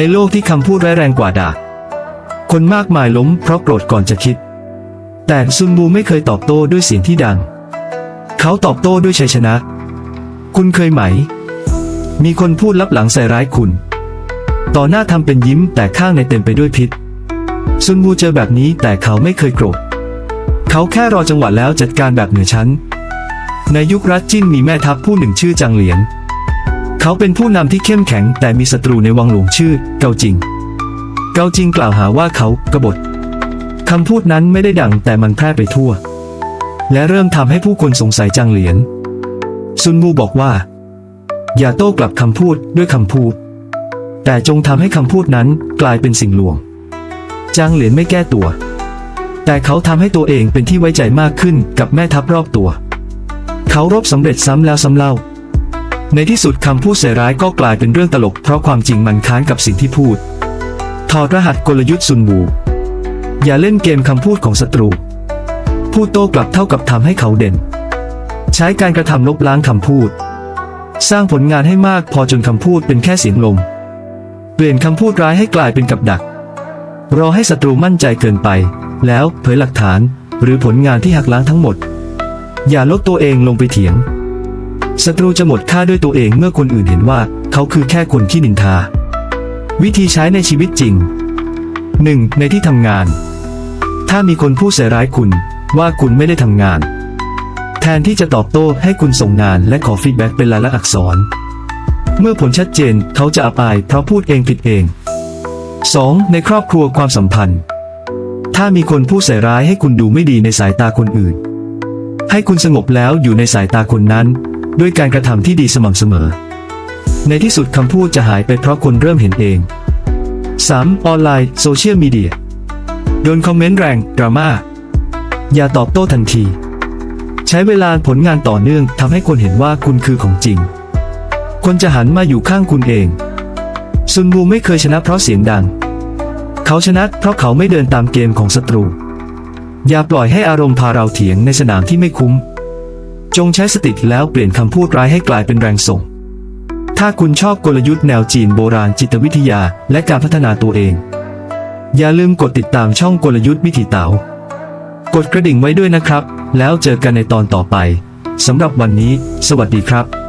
ในโลกที่คำพูดร้ายแรงกว่าด่า คนมากมายล้มเพราะโกรธก่อนจะคิด แต่ซุนบูไม่เคยตอบโต้ด้วยเสียงที่ดัง เขาตอบโต้ด้วยชัยชนะ คุณเคยไหม มีคนพูดลับหลังใส่ร้ายคุณ ต่อหน้าทำเป็นยิ้มแต่ข้างในเต็มไปด้วยพิษ ซุนบูเจอแบบนี้แต่เขาไม่เคยโกรธ เขาแค่รอจังหวะแล้วจัดการแบบเหนือชั้น ในยุครัฐจิ้นมีแม่ทัพผู้หนึ่งชื่อจางเหลียน เขาเป็นผู้นำที่เข้มแข็งแต่มีศัตรูในวังหลวงชื่อ เกาจิง เกาจิงกล่าวหาว่าเขากบฏคำพูดนั้นไม่ได้ดังแต่มันแพร่ไปทั่ว และเริ่มทำให้ผู้คนสงสัยจางเหลียน ซุนมูบอกว่า อย่าโต้กลับคำพูดด้วยคำพูด แต่จงทำให้คำพูดนั้นกลายเป็นสิ่งลวง จางเหลียนไม่แก้ตัว แต่เขาทำให้ตัวเองเป็นที่ไว้ใจมากขึ้นกับแม่ทัพรอบตัว เขารบสำเร็จซ้ำแล้วซ้ำเล่า ในที่สุดคำพูดเสียร้ายก็กลายเป็นเรื่องตลก เพราะความจริงมันค้านกับสิ่งที่พูด ถอดรหัสกลยุทธ์ซุนบูอย่าเล่นเกมคำพูดของศัตรู พูดโต้กลับเท่ากับทำให้เขาเด่น ใช้การกระทำลบล้างคำพูด สร้างผลงานให้มากพอจนคำพูดเป็นแค่เสียงลม เปลี่ยนคำพูดร้ายให้กลายเป็นกับดัก รอให้ศัตรูมั่นใจเกินไป แล้วเผยหลักฐาน หรือผลงานที่หักล้างทั้งหมด อย่าลดตัวเองลงไปเถียง ศัตรูจะหมดค่าด้วยตัวเองเมื่อคนอื่นเห็นว่าเขาคือแค่คนที่นินทา วิธีใช้ในชีวิตจริง 1. ในที่ทำงาน ถ้ามีคนพูดใส่ร้ายคุณ ว่าคุณไม่ได้ทำงาน แทนที่จะตอบโต้ให้คุณส่งงานและขอฟีดแบ็กเป็นลายลักษณ์อักษร เมื่อผลชัดเจนเขาจะอับอายเพราะพูดเองผิดเอง 2. ในครอบครัวความสัมพันธ์ ถ้ามีคนพูดใส่ร้ายให้คุณดูไม่ดีในสายตาคนอื่น ให้คุณสงบแล้วอยู่ในสายตาคนนั้น ด้วยการกระทำที่ดีสม่ำเสมอ ในที่สุดคำพูดจะหายไปเพราะคนเริ่มเห็นเอง 3. ออนไลน์โซเชียลมีเดียโดนคอมเมนต์แรงดราม่าอย่าตอบโต้ทันที ใช้เวลาผลงานต่อเนื่องทำให้คนเห็นว่าคุณคือของจริง คนจะหันมาอยู่ข้างคุณเองซุนบูไม่เคยชนะเพราะเสียงดัง เขาชนะเพราะเขาไม่เดินตามเกมของศัตรู อย่าปล่อยให้อารมณ์พาเราเถียงในสนามที่ไม่คุ้ม จงใช้สติแล้วเปลี่ยนคำพูดร้ายให้กลายเป็นแรงส่ง ถ้าคุณชอบกลยุทธ์แนวจีนโบราณจิตวิทยาและการพัฒนาตัวเอง อย่าลืมกดติดตามช่องกลยุทธ์วิถีเต๋ากดกระดิ่งไว้ด้วยนะครับ แล้วเจอกันในตอนต่อไปสำหรับวันนี้ สวัสดีครับ